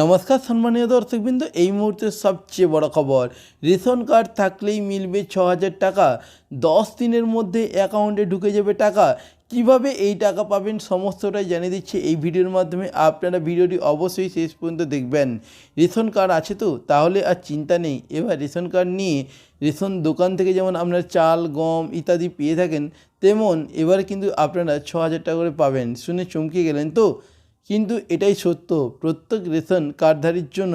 নমস্কার সম্মানীয় দর্শকবৃন্দ, এই মুহূর্তের সবচেয়ে বড় খবর, রেশন কার্ড থাকলেই মিলবে ছ হাজার টাকা, দশ দিনের মধ্যে অ্যাকাউন্টে ঢুকে যাবে টাকা, কীভাবে এই টাকা পাবেন সমস্তটাই জানিয়ে দিচ্ছে এই ভিডিওর মাধ্যমে, আপনারা ভিডিওটি অবশ্যই শেষ পর্যন্ত দেখবেন। রেশন কার্ড আছে তো, তাহলে আর চিন্তা নেই, এবার রেশন কার্ড নিয়ে রেশন দোকান থেকে যেমন আপনারা চাল, গম ইত্যাদি পেয়ে থাকেন, তেমন এবার কিন্তু আপনারা ছ হাজার টাকা করে পাবেন, শুনে চমকে গেলেন তো। কিন্তু এটাই সত্য, প্রত্যেক রেশন কার্ডধারীর জন্য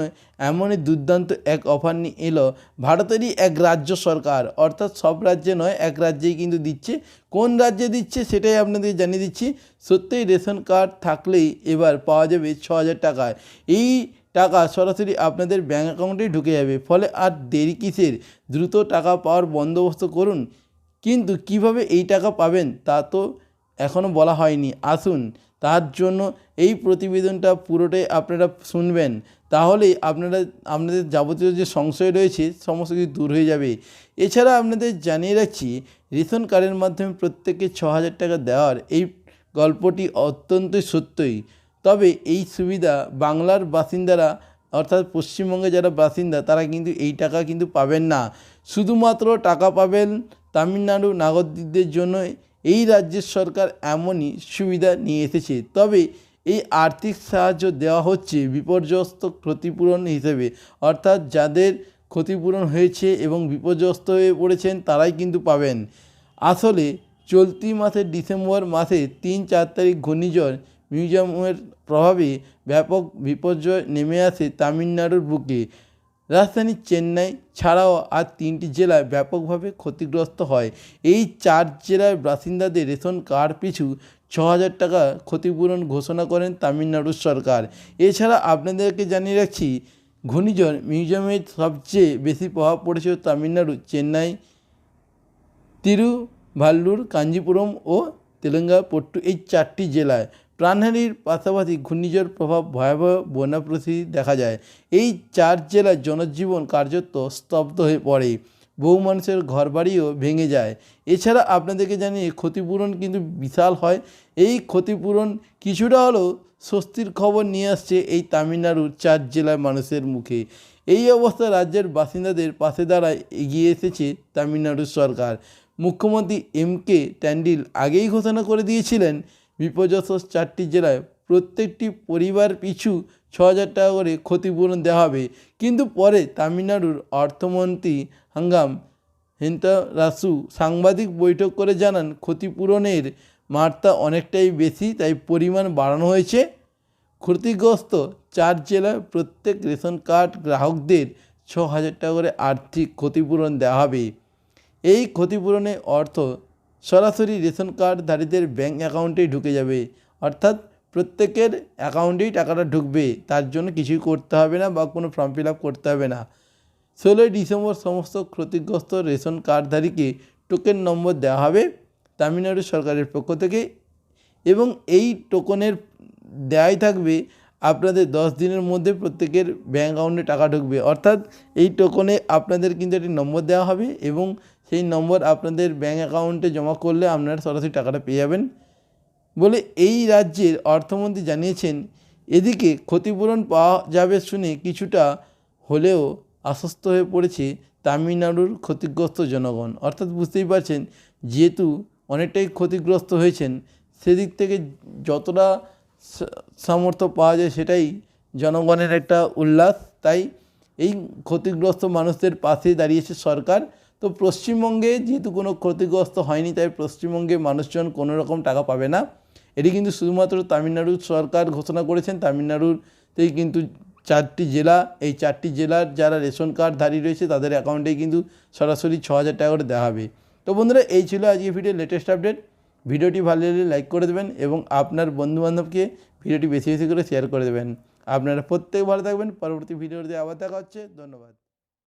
এমনই দুর্দান্ত এক অফার নিয়ে এলো ভারতেরই এক রাজ্য সরকার। অর্থাৎ সব রাজ্যে নয়, এক রাজ্যেই কিন্তু দিচ্ছে। কোন রাজ্যে দিচ্ছে সেটাই আপনাদের জানিয়ে দিচ্ছি। সত্যিই রেশন কার্ড থাকলেই এবার পাওয়া যাবে ছ হাজার টাকায়। এই টাকা সরাসরি আপনাদের ব্যাঙ্ক অ্যাকাউন্টেই ঢুকে যাবে। ফলে আর দেরি কিসের? দ্রুত টাকা পাওয়ার বন্দোবস্ত করুন। কিন্তু কীভাবে এই টাকা পাবেন তা তো এখনও বলা হয়নি। আসুন তার জন্য এই প্রতিবেদনটা পুরোটাই আপনারা শুনবেন। তাহলেই আপনারা, আপনাদের যাবতীয় যে সংশয় রয়েছে, সমস্ত কিছু দূর হয়ে যাবে। এছাড়া আপনাদের জানিয়ে রাখছি রেশন কার্ডের মাধ্যমে প্রত্যেককে ছ হাজার টাকা দেওয়ার এই গল্পটি অত্যন্তই সত্যই। তবে এই সুবিধা বাংলার বাসিন্দারা, অর্থাৎ পশ্চিমবঙ্গে যারা বাসিন্দা, তারা কিন্তু এই টাকা কিন্তু পাবেন না। শুধুমাত্র টাকা পাবেন তামিলনাড়ু নাগরিকদের জন্য এই রাজ্যের সরকার এমনই সুবিধা নিয়ে এসেছে। তবে এই আর্থিক সাহায্য দেওয়া হচ্ছে বিপর্যস্ত ক্ষতিপূরণ হিসেবে। অর্থাৎ যাদের ক্ষতিপূরণ হয়েছে এবং বিপর্যস্ত হয়ে পড়েছেন তারাই কিন্তু পাবেন। আসলে চলতি মাসের ডিসেম্বর মাসে তিন চার তারিখ ঘূর্ণিঝড় মিউজিয়ামের প্রভাবে ব্যাপক বিপর্যয় নেমে আসে তামিলনাড়ুর বুকে। রাজধানী চেন্নাই ছাড়াও আর তিনটি জেলায় ব্যাপকভাবে ক্ষতিগ্রস্ত হয়। এই চার জেলার বাসিন্দাদের রেশন কার্ড পিছু ছ হাজার টাকা ক্ষতিপূরণ ঘোষণা করেন তামিলনাড়ুর সরকার। এছাড়া আপনাদেরকে জানিয়ে রাখছি, ঘূর্ণিঝড় মিউজিয়ামের সবচেয়ে বেশি প্রভাব পড়েছে তামিলনাড়ু, চেন্নাই, তিরুভাল্লুর, কাঞ্জিপুরম ও তেলেঙ্গাপট্টু এই চারটি জেলায় প্রাণহানির পাশাপাশি ঘূর্ণিঝড় প্রভাব ভয়াবহ বন্যা পরিস্থিতি দেখা যায়। এই চার জেলার জনজীবন কার্যত স্তব্ধ হয়ে পড়ে। বহু মানুষের ঘরবাড়িও ভেঙে যায়। এছাড়া আপনাদেরকে জানিয়ে ক্ষতিপূরণ কিন্তু বিশাল হয়। এই ক্ষতিপূরণ কিছুটা হলেও স্বস্তির খবর নিয়ে আসছে এই তামিলনাড়ুর চার জেলার মানুষের মুখে। এই অবস্থা রাজ্যের বাসিন্দাদের পাশে দাঁড়ায় এগিয়ে এসেছে তামিলনাড়ুর সরকার। মুখ্যমন্ত্রী এম কে ট্যান্ডিল আগেই ঘোষণা করে দিয়েছিলেন বিপর্যস্ত চারটি জেলায় প্রত্যেকটি পরিবার পিছু ছ হাজার টাকা করে ক্ষতিপূরণ দেওয়া হবে। কিন্তু পরে তামিলনাড়ুর অর্থমন্ত্রী হাঙ্গাম হেন্তারাসু সাংবাদিক বৈঠক করে জানান, ক্ষতিপূরণের মাত্রা অনেকটাই বেশি, তাই পরিমাণ বাড়ানো হয়েছে। ক্ষতিগ্রস্ত চার জেলার প্রত্যেক রেশন কার্ড গ্রাহকদের ছ হাজার টাকা করে আর্থিক ক্ষতিপূরণ দেওয়া হবে। এই ক্ষতিপূরণের অর্থ সরাসরি রেশন কার্ডধারীদের ব্যাঙ্ক অ্যাকাউন্টেই ঢুকে যাবে। অর্থাৎ প্রত্যেকের অ্যাকাউন্টেই টাকাটা ঢুকবে। তার জন্য কিছুই করতে হবে না বা কোনো ফর্ম ফিল করতে হবে না। ষোলোই ডিসেম্বর সমস্ত ক্ষতিগ্রস্ত রেশন কার্ডধারীকে টোকেন নম্বর দেওয়া হবে তামিলনাড়ু সরকারের পক্ষ থেকে এবং এই টোকনের দেয়াই থাকবে আপনাদের দশ দিনের মধ্যে প্রত্যেকের ব্যাঙ্ক অ্যাকাউন্টে টাকা ঢুকবে। অর্থাৎ এই টোকনে আপনাদের কিন্তু একটি নম্বর দেওয়া হবে এবং সেই নম্বর আপনাদের ব্যাঙ্ক অ্যাকাউন্টে জমা করলে আপনারা সরাসরি টাকাটা পেয়ে যাবেন। বলে এই রাজ্যের অর্থমন্ত্রী জানিয়েছেন, এদিকে ক্ষতিপূরণ পাওয়া যাবে শুনে কিছুটা হলেও আশ্বস্ত হয়ে পড়েছে তামিলনাড়ুর ক্ষতিগ্রস্ত জনগণ। অর্থাৎ বুঝতেই পারছেন, যেহেতু অনেকটাই ক্ষতিগ্রস্ত হয়েছেন, সেদিক থেকে যতটা সামর্থ্য পাওয়া যায় সেটাই জনগণের একটা উল্লাস। তাই এই ক্ষতিগ্রস্ত মানুষদের পাশে দাঁড়িয়েছে সরকার। তো পশ্চিমবঙ্গে যেহেতু কোনো ক্ষতিগ্রস্ত হয়নি, তাই পশ্চিমবঙ্গে মানুষজন কোনো রকম টাকা পাবে না। এটি কিন্তু শুধুমাত্র তামিলনাড়ুর সরকার ঘোষণা করেছেন। তামিলনাড়ুতেই কিন্তু চারটি জেলা, এই চারটি জেলার যারা রেশন কার্ডধারী রয়েছে, তাদের অ্যাকাউন্টেই কিন্তু সরাসরি ছ হাজার টাকা করে দেওয়া হবে। তো বন্ধুরা, এই ছিল আজকে ভিডিও লেটেস্ট আপডেট ভিডিওটি ভালো লাগলে লাইক করে দেবেন এবং আপনার বন্ধুবান্ধবকে ভিডিওটি বেশি বেশি করে শেয়ার করে দেবেন। আপনারা প্রত্যেক ভালো থাকবেন। পরবর্তী ভিডিওতে আবার দেখা হচ্ছে। ধন্যবাদ।